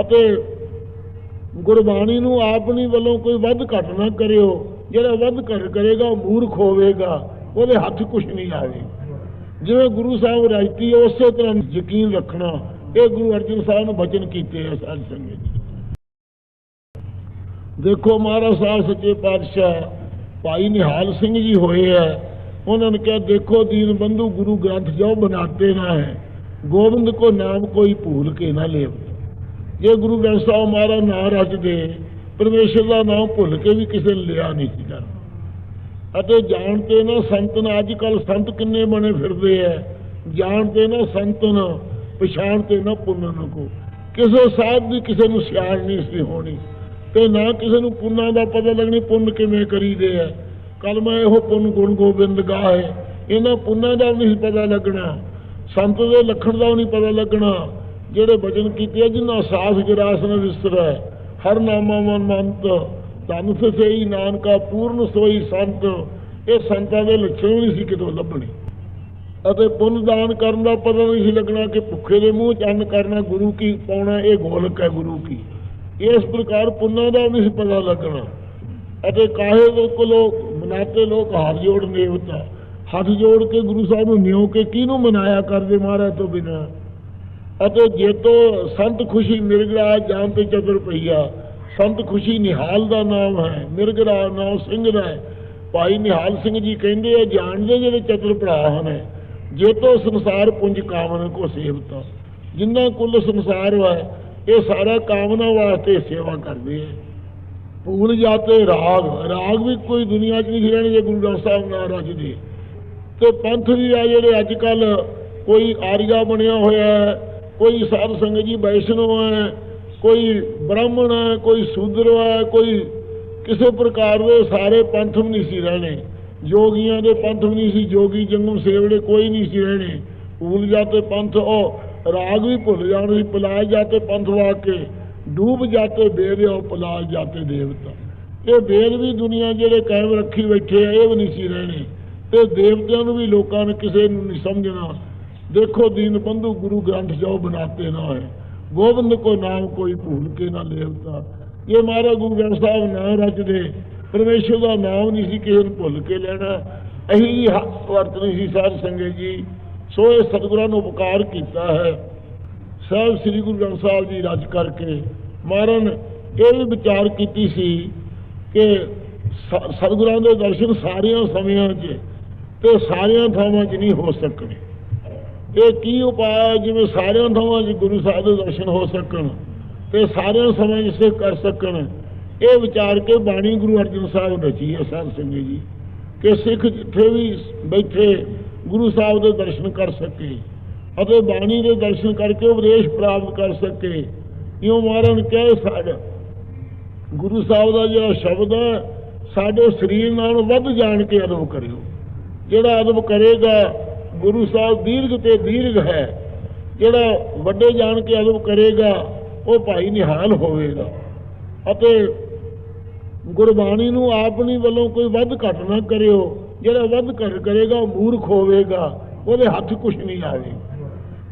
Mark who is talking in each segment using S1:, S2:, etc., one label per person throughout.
S1: ਅਤੇ ਗੁਰਬਾਣੀ ਨੂੰ ਆਪਣੀ ਵੱਲੋਂ ਕੋਈ ਵੱਧ ਘੱਟ ਨਾ ਕਰਿਓ। ਜਿਹੜਾ ਵੱਧ ਘੱਟ ਕਰੇਗਾ, ਉਹ ਮੂਰਖ ਹੋਵੇਗਾ। ਉਹਦੇ ਹੱਥ ਕੁਝ ਨਹੀਂ ਆਵੇ। ਜਿਵੇਂ ਗੁਰੂ ਸਾਹਿਬ ਰਾਜਤੀ ਉਸੇ ਤਰ੍ਹਾਂ ਯਕੀਨ ਰੱਖਣਾ। ਇਹ ਗੁਰੂ ਅਰਜਨ ਸਾਹਿਬ ਨੇ ਬਚਨ ਕੀਤੇ ਆ ਸਾਧ ਸੰਗਤ ਦੇਖੋ ਮਹਾਰਾਜ ਸਾਹਿਬ, ਸੱਚੇ ਪਾਤਸ਼ਾਹ, ਭਾਈ ਨਿਹਾਲ ਸਿੰਘ ਜੀ ਹੋਏ ਆ। ਉਹਨਾਂ ਨੇ ਕਿਹਾ, ਦੇਖੋ ਦੀਨ ਬੰਧੂ ਗੁਰੂ ਗ੍ਰੰਥ ਜੋ ਬਣਾਤੇ ਨਾ ਹੈ, ਗੋਬਿੰਦ ਕੋ ਨਾਮ ਕੋਈ ਭੂਲ ਕੇ ਨਾ ਲੇਵ। ਜੇ ਗੁਰੂ ਗ੍ਰੰਥ ਸਾਹਿਬ ਮਹਾਰਾਜ ਨਾ ਰਚਦੇ ਪਰਮੇਸ਼ਰ ਦਾ ਨਾਮ ਭੁੱਲ ਕੇ ਵੀ ਕਿਸੇ ਨੇ ਲਿਆ ਨਹੀਂ ਸੀ ਕਰਨਾ ਅਤੇ ਜਾਣਦੇ ਨਾ ਸੰਤਨ ਅੱਜ ਕੱਲ ਸੰਤ ਕਿੰਨੇ ਬਣੇ ਫਿਰਦੇ ਐ। ਜਾਣਦੇ ਨਾ ਸੰਤਨ ਪਛਾਣਦੇ ਨਾ ਪੁੰਨਨ ਕੋ। ਕਿਸੇ ਸਾਧ ਦੀ ਕਿਸੇ ਨੂੰ ਸਿਆਣ ਨਹੀਂ ਸੀ ਹੋਣੀ, ਤੇ ਨਾ ਕਿਸੇ ਨੂੰ ਪੁੰਨਾਂ ਦਾ ਪਤਾ ਲੱਗਣੀ, ਪੁੰਨ ਕਿਵੇਂ ਕਰੀਦੇ ਐ। ਕੱਲ ਮੈਂ ਇਹੋ ਪੁੰਨ ਗੁਣ ਗੋਬਿੰਦ ਗਾਏ, ਇਹਨਾਂ ਪੁੰਨਾਂ ਦਾ ਨਹੀਂ ਪਤਾ ਲੱਗਣਾ, ਸੰਤ ਦੇ ਲੱਖਣ ਦਾ ਵੀ ਨਹੀਂ ਪਤਾ ਲੱਗਣਾ। ਜਿਹੜੇ ਭਜਨ ਕੀਤੇ ਆ, ਜਿਨ੍ਹਾਂ ਸਾਥ ਜਰਾਸਨ ਵਿਸਰੈ ਹਰ ਨਾਮਾ ਮਨ ਮੰਤ ਧਨ ਸਈ ਨਾਨਕਾ ਪੂਰਨ ਸੋਈ ਸੰਤ। ਇਹ ਸੰਤਾਂ ਦੇ ਲੱਛਣ ਨਹੀਂ ਸੀ ਕਿਤੋਂ ਲੱਭਣੇ। ਅਤੇ ਪੁੰਨ ਦਾਨ ਕਰਨ ਦਾ ਪਤਾ ਨਹੀਂ ਸੀ ਲੱਗਣਾ ਕਿ ਭੁੱਖੇ ਦੇ ਮੂੰਹ ਚੰਨ ਕਰਨਾ ਗੁਰੂ ਕੀ ਪਾਉਣਾ ਇਹ ਗੋਲਕ ਹੈ ਗੁਰੂ ਕੀ। ਇਸ ਪ੍ਰਕਾਰ ਪੁੰਨਾਂ ਦਾ ਨਹੀਂ ਸੀ ਪਤਾ ਲੱਗਣਾ। ਅਤੇ ਕਾਹੇ ਲੋਕ ਕੋਲੋਂ ਮਨਾਤੇ ਲੋਕ ਹੱਥ ਜੋੜ ਨੇਵਤਾ ਹੱਥ ਜੋੜ ਕੇ ਗੁਰੂ ਸਾਹਿਬ ਨੂੰ ਨਿਉ ਕੇ ਕਿਹਨੂੰ ਮਨਾਇਆ ਕਰਦੇ ਮਹਾਰਾਜ ਤੋਂ ਬਿਨਾਂ? ਅਤੇ ਜੇਤੋ ਸੰਤ ਖੁਸ਼ੀ ਮਿਰਗਰਾ ਜਾਨ ਤੇ ਚਤੁਰ ਪਈਆ, ਸੰਤ ਖੁਸ਼ੀ ਨਿਹਾਲ ਦਾ ਨਾਮ ਹੈ ਮਿਰਗਰਾ ਨਾਮ ਸਿੰਘ ਦਾ ਭਾਈ ਨਿਹਾਲ ਸਿੰਘ ਜੀ ਕਹਿੰਦੇ ਆ, ਜਾਣਦੇ ਜਿਹੜੇ ਚਤੁਰ ਭਰਾ ਹਨ ਜੇਤੋ ਸੰਸਾਰ ਪੁੰਜ ਕਾਮਨ ਕੋ ਸੇਵਤਾ। ਜਿੰਨਾ ਕੁੱਲ ਸੰਸਾਰ ਹੈ ਇਹ ਸਾਰਾ ਕਾਮਨਾ ਵਾਸਤੇ ਸੇਵਾ ਕਰਦੇ ਆ। ਭੂਲ ਜਾਤੇ ਰਾਗ ਰਾਗ ਵੀ ਕੋਈ ਦੁਨੀਆ 'ਚ ਨਹੀਂ ਰਹਿਣੇ ਜੇ ਗੁਰੂ ਗ੍ਰੰਥ ਸਾਹਿਬ ਨਾ ਰਚਦੇ ਤੇ ਪੰਥ ਵੀ ਆ ਜਿਹੜੇ ਅੱਜ ਕੱਲ ਕੋਈ ਆਰੀਆ ਬਣਿਆ ਹੋਇਆ ਹੈ ਕੋਈ ਸਾਧ ਸੰਗਤ ਜੀ ਵੈਸ਼ਨਵ ਹੈ, ਕੋਈ ਬ੍ਰਾਹਮਣ ਹੈ, ਕੋਈ ਸ਼ੂਦਰ ਹੈ, ਕੋਈ ਕਿਸੇ ਪ੍ਰਕਾਰ ਦੇ ਸਾਰੇ ਪੰਥ ਵੀ ਨਹੀਂ ਸੀ ਰਹਿਣੇ। ਜੋਗੀਆਂ ਦੇ ਪੰਥ ਵੀ ਨਹੀਂ ਸੀ, ਜੋਗੀ ਜੰਗਮ ਸੇਵੜੇ ਕੋਈ ਨਹੀਂ ਸੀ ਰਹਿਣੇ। ਭੂਲ ਜਾਤੇ ਪੰਥ, ਉਹ ਰਾਗ ਵੀ ਭੁੱਲ ਜਾਣ ਸੀ ਪਲਾਏ ਜਾਤੇ ਪੰਥ ਵਾਕ ਕੇ, ਡੂਬ ਜਾਤੇ ਬੇਰਿਓ ਪਲਾਏ ਜਾਤੇ ਦੇਵਤਾ। ਇਹ ਵੇਦ ਵੀ ਦੁਨੀਆ ਜਿਹੜੇ ਕਾਇਮ ਰੱਖੀ ਬੈਠੇ ਆ, ਇਹ ਵੀ ਨਹੀਂ ਸੀ ਰਹਿਣੇ। ਤੇ ਦੇਵਤਿਆਂ ਨੂੰ ਵੀ ਲੋਕਾਂ ਨੇ ਕਿਸੇ ਨੂੰ ਨਹੀਂ ਸਮਝਣਾ। ਦੇਖੋ ਦੀਨ ਬੰਧੂ ਗੁਰੂ ਗ੍ਰੰਥ ਜੋ ਬਣਾਤੇ ਨਾ ਹੈ ਗੋਬਿੰਦ ਕੋ ਨਾਮ ਕੋਈ ਭੂਲ ਕੇ ਨਾ ਲੇਵਤਾ ਇਹ ਮਹਾਰਾਜ ਗੁਰੂ ਗ੍ਰੰਥ ਸਾਹਿਬ ਨਾ ਰਚਦੇ ਪਰਮੇਸ਼ਰ ਦਾ ਨਾਮ ਨਹੀਂ ਸੀ ਕਿਸੇ ਨੂੰ ਭੁੱਲ ਕੇ ਲੈਣਾ। ਅਹੀ ਹੱਥ ਵਰਤਣੀ ਸੀ ਸਾਧ ਸੰਗਤ ਜੀ। ਸੋ ਇਹ ਸਤਿਗੁਰਾਂ ਨੂੰ ਉਪਕਾਰ ਕੀਤਾ ਹੈ। ਸਾਹਿਬ ਸ੍ਰੀ ਗੁਰੂ ਗ੍ਰੰਥ ਸਾਹਿਬ ਜੀ ਰਚ ਕਰਕੇ ਮਹਾਰਾਜ ਨੇ ਇਹ ਵੀ ਵਿਚਾਰ ਕੀਤੀ ਸੀ ਕਿ ਸਤਿਗੁਰਾਂ ਦੇ ਦਰਸ਼ਨ ਸਾਰਿਆਂ ਸਮਿਆਂ 'ਚ ਤੇ ਸਾਰਿਆਂ ਥਾਵਾਂ 'ਚ ਨਹੀਂ ਹੋ ਸਕਣੇ ਇਹ ਕੀ ਉਪਾਅ ਹੈ? ਜਿਵੇਂ ਸਾਰਿਆਂ ਥਾਵਾਂ 'ਚ ਗੁਰੂ ਸਾਹਿਬ ਦੇ ਦਰਸ਼ਨ ਹੋ ਸਕਣ ਤੇ ਸਾਰਿਆਂ ਸਮਿਆਂ 'ਚ ਸਿੱਖ ਕਰ ਸਕਣ। ਇਹ ਵਿਚਾਰ ਕੇ ਬਾਣੀ ਗੁਰੂ ਅਰਜਨ ਸਾਹਿਬ ਰਚੀ ਹੈ ਸਾਧ ਸੰਗਤ ਜੀ, ਕਿ ਸਿੱਖ ਜਿੱਥੇ ਵੀ ਬੈਠੇ ਗੁਰੂ ਸਾਹਿਬ ਦੇ ਦਰਸ਼ਨ ਕਰ ਸਕੇ ਅਤੇ ਬਾਣੀ ਦੇ ਦਰਸ਼ਨ ਕਰਕੇ ਉਪਦੇਸ਼ ਪ੍ਰਾਪਤ ਕਰ ਸਕੇ। ਇਉਂ ਮਹਾਰਾਜ ਨੇ ਕਹੇ, ਸਾਡਾ ਗੁਰੂ ਸਾਹਿਬ ਦਾ ਜਿਹੜਾ ਸ਼ਬਦ ਹੈ, ਸਾਡੇ ਸਰੀਰ ਨਾਲ ਵੱਧ ਜਾਣ ਕੇ ਅਦਬ ਕਰਿਓ। ਜਿਹੜਾ ਅਦਬ ਕਰੇਗਾ ਗੁਰੂ ਸਾਹਿਬ ਦੀਰਘ ਤੇ ਦੀਰਘ ਹੈ। ਜਿਹੜਾ ਵੱਡੇ ਜਾਣ ਕੇ ਅਦਬ ਕਰੇਗਾ, ਉਹ ਭਾਈ ਨਿਹਾਲ ਹੋਵੇਗਾ। ਅਤੇ ਗੁਰਬਾਣੀ ਨੂੰ ਆਪਣੀ ਵੱਲੋਂ ਕੋਈ ਵੱਧ ਘੱਟ ਨਾ ਕਰਿਓ। ਜਿਹੜਾ ਵੱਧ ਘੱਟ ਕਰੇਗਾ, ਉਹ ਮੂਰਖ ਹੋਵੇਗਾ। ਉਹਦੇ ਹੱਥ ਕੁਝ ਨਹੀਂ ਆਵੇ।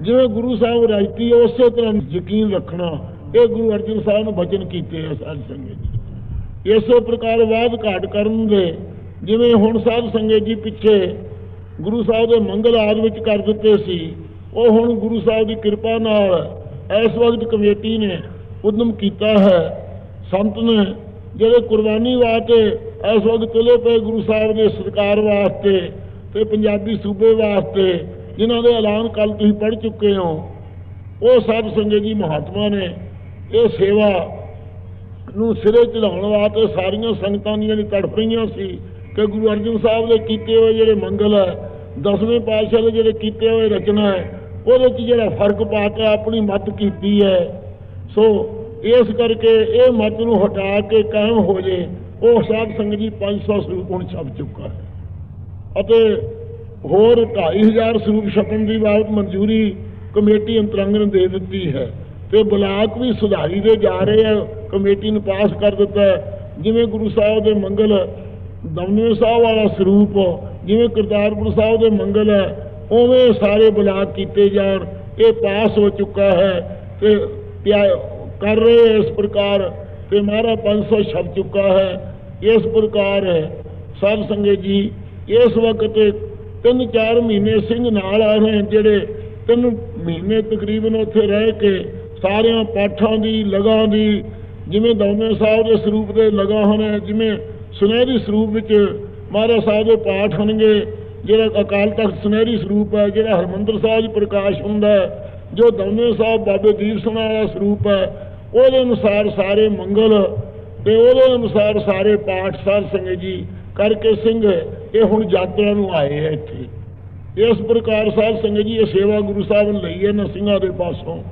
S1: ਜਿਵੇਂ ਗੁਰੂ ਸਾਹਿਬ ਰਾਜਤੀ ਉਸੇ ਤਰ੍ਹਾਂ ਯਕੀਨ ਰੱਖਣਾ। ਇਹ ਗੁਰੂ ਅਰਜਨ ਸਾਹਿਬ ਨੇ ਬਚਨ ਕੀਤੇ ਆ ਸਾਧ ਸੰਗਤ ਜੀ। ਇਸੇ ਪ੍ਰਕਾਰ ਬਾਦ ਘਾਟ ਕਰਨ ਦੇ, ਜਿਵੇਂ ਹੁਣ ਸਾਧ ਸੰਗਤ ਜੀ ਪਿੱਛੇ ਗੁਰੂ ਸਾਹਿਬ ਦੇ ਮੰਗਲ ਆਦ ਵਿੱਚ ਕਰ ਦਿੱਤੇ ਸੀ। ਉਹ ਹੁਣ ਗੁਰੂ ਸਾਹਿਬ ਦੀ ਕਿਰਪਾ ਨਾਲ ਇਸ ਵਕਤ ਕਮੇਟੀ ਨੇ ਉਦਮ ਕੀਤਾ ਹੈ। ਸੰਤ ਨੇ ਜਿਹੜੇ ਕੁਰਬਾਨੀ ਵਾਸਤੇ ਇਸ ਵਕਤ ਤੁਲੇ ਪਏ ਗੁਰੂ ਸਾਹਿਬ ਦੇ ਸਤਿਕਾਰ ਵਾਸਤੇ ਤੇ ਪੰਜਾਬੀ ਸੂਬੇ ਵਾਸਤੇ ਜਿਨ੍ਹਾਂ ਦੇ ਐਲਾਨ ਕੱਲ ਤੁਸੀਂ ਪੜ੍ਹ ਚੁੱਕੇ ਹੋ, ਉਹ ਸਭ ਸੰਗਤ ਜੀ ਮਹਾਤਮਾ ਨੇ ਇਹ ਸੇਵਾ ਨੂੰ ਸਿਰੇ ਚੜਾਉਣ ਵਾਸਤੇ ਸਾਰੀਆਂ ਸੰਗਤਾਂ ਦੀਆਂ ਤੜਫ ਰਹੀਆਂ ਸੀ ਕਿ ਗੁਰੂ ਅਰਜਨ ਸਾਹਿਬ ਦੇ ਕੀਤੇ ਹੋਏ ਜਿਹੜੇ ਮੰਗਲ ਹੈ ਦਸਵੇਂ ਪਾਤਸ਼ਾਹ ਦੇ ਜਿਹੜੇ ਕੀਤੇ ਹੋਏ ਰਚਨਾ ਹੈ, ਉਹਦੇ 'ਚ ਜਿਹੜਾ ਫ਼ਰਕ ਪਾ ਕੇ ਆਪਣੀ ਮਤ ਕੀਤੀ ਹੈ। ਸੋ ਇਸ ਕਰਕੇ ਇਹ ਮਤ ਨੂੰ ਹਟਾ ਕੇ ਕਾਇਮ ਹੋ ਜੇ, ਉਹ ਸਾਧ ਸੰਗਤ ਜੀ 500 ਸਰੂਪ ਹੁਣ ਛਪ ਚੁੱਕਾ ਹੈ। ਅਤੇ ਹੋਰ 2500 ਸਰੂਪ ਛਪਣ ਦੀ ਬਾਬਤ ਮਨਜ਼ੂਰੀ ਕਮੇਟੀ ਅੰਤਰੰਗ ਨੇ ਦੇ ਦਿੱਤੀ ਹੈ। ਤੇ ਬਲਾਕ ਵੀ ਸੁਧਾਰੀ ਦੇ ਜਾ ਰਹੇ ਆ, ਕਮੇਟੀ ਨੂੰ ਪਾਸ ਕਰ ਦਿੱਤਾ ਜਿਵੇਂ ਗੁਰੂ ਸਾਹਿਬ ਦੇ ਮੰਗਲ ਦਮਨਵੇ ਸਾਹਿਬ ਵਾਲਾ ਸਰੂਪ ਜਿਵੇਂ ਕਰਤਾਰਪੁਰ ਸਾਹਿਬ ਦੇ ਮੰਗਲ ਹੈ, ਉਵੇਂ ਸਾਰੇ ਬਲਾਕ ਕੀਤੇ ਜਾਣ, ਇਹ ਪਾਸ ਹੋ ਚੁੱਕਾ ਹੈ ਤੇ ਪਿਆ- ਕਰ ਰਹੇ ਇਸ ਪ੍ਰਕਾਰ, ਤੇ ਮਹਾਰਾ 500 ਛਪ ਚੁੱਕਾ ਹੈ, ਇਸ ਪ੍ਰਕਾਰ ਸਾਧ ਸੰਗਤ ਜੀ, ਇਸ ਵਕਤ ਤਿੰਨ ਚਾਰ ਮਹੀਨੇ ਸਿੰਘ ਨਾਲ ਆ ਰਹੇ ਜਿਹੜੇ ਤਿੰਨ ਮਹੀਨੇ ਤਕਰੀਬਨ ਉੱਥੇ ਰਹਿ ਕੇ ਸਾਰਿਆਂ ਪਾਠਾਂ ਦੀ, ਲਗਾਂ ਦੀ, ਜਿਵੇਂ ਦੌਨੇ ਸਾਹਿਬ ਦੇ ਸਰੂਪ ਦੇ ਲਗਾ ਹੋਣਾ, ਜਿਵੇਂ ਸੁਨਹਿਰੀ ਸਰੂਪ ਵਿੱਚ ਮਹਾਰਾਜ ਸਾਹਿਬ ਦੇ ਪਾਠ ਹੋਣਗੇ। ਜਿਹੜਾ ਅਕਾਲ ਤਖਤ ਸੁਨਹਿਰੀ ਸਰੂਪ ਹੈ, ਜਿਹੜਾ ਹਰਮੰਦਰ ਸਾਹਿਬ ਪ੍ਰਕਾਸ਼ ਹੁੰਦਾ ਜੋ ਦੌਨੇ ਸਾਹਿਬ ਬਾਬੇ ਦੀਪ ਸਿੰਘ ਦਾ ਸਰੂਪ ਹੈ, ਉਹਦੇ ਅਨੁਸਾਰ ਸਾਰੇ ਮੰਗਲ ਤੇ ਉਹਦੇ ਅਨੁਸਾਰ ਸਾਰੇ ਪਾਠ ਸਾਹਿਬ ਸਿੰਘ ਜੀ ਕਰਕੇ ਸਿੰਘ, ਇਹ ਹੁਣ ਯਾਤਰਾ ਨੂੰ ਆਏ ਹੈ ਇੱਥੇ। ਇਸ ਪ੍ਰਕਾਰ ਸਾਹਿਬ ਸਿੰਘ ਜੀ, ਇਹ ਸੇਵਾ ਗੁਰੂ ਸਾਹਿਬ ਨੇ ਲਈ ਹੈ ਨਾ ਸਿੰਘਾਂ ਦੇ ਪਾਸੋਂ।